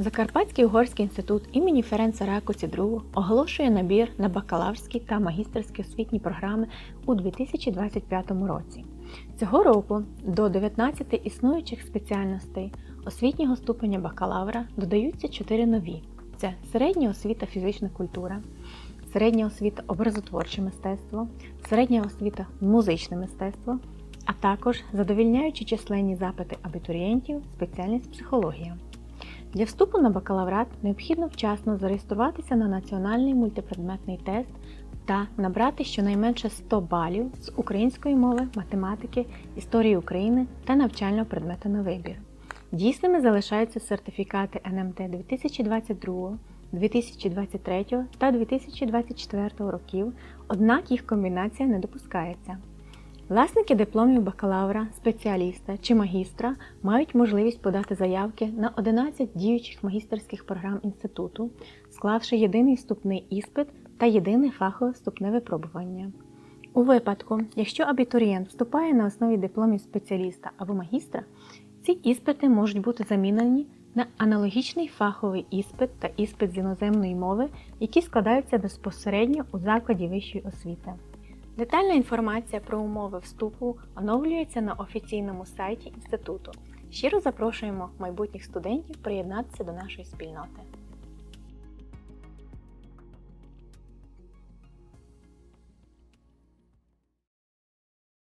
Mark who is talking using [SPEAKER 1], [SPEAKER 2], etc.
[SPEAKER 1] Закарпатський угорський інститут імені Ференца Ракоці II оголошує набір на бакалаврські та магістерські освітні програми у 2025 році. Цього року до 19 існуючих спеціальностей освітнього ступеня бакалавра додаються 4 нові: це середня освіта фізична культура, середня освіта образотворче мистецтво, середня освіта музичне мистецтво, а також задовільняючи численні запити абітурієнтів, спеціальність психологія. Для вступу на бакалаврат необхідно вчасно зареєструватися на національний мультипредметний тест та набрати щонайменше 100 балів з української мови, математики, історії України та навчального предмету на вибір. Дійсними залишаються сертифікати НМТ 2022, 2023 та 2024 років, однак їх комбінація не допускається. Власники дипломів бакалавра, спеціаліста чи магістра мають можливість подати заявки на 11 діючих магістерських програм інституту, склавши єдиний вступний іспит та єдине фахове вступне випробування. У випадку, якщо абітурієнт вступає на основі дипломів спеціаліста або магістра, ці іспити можуть бути замінені на аналогічний фаховий іспит та іспит з іноземної мови, які складаються безпосередньо у закладі вищої освіти. Детальна інформація про умови вступу оновлюється на офіційному сайті інституту. Щиро запрошуємо майбутніх студентів приєднатися до нашої спільноти.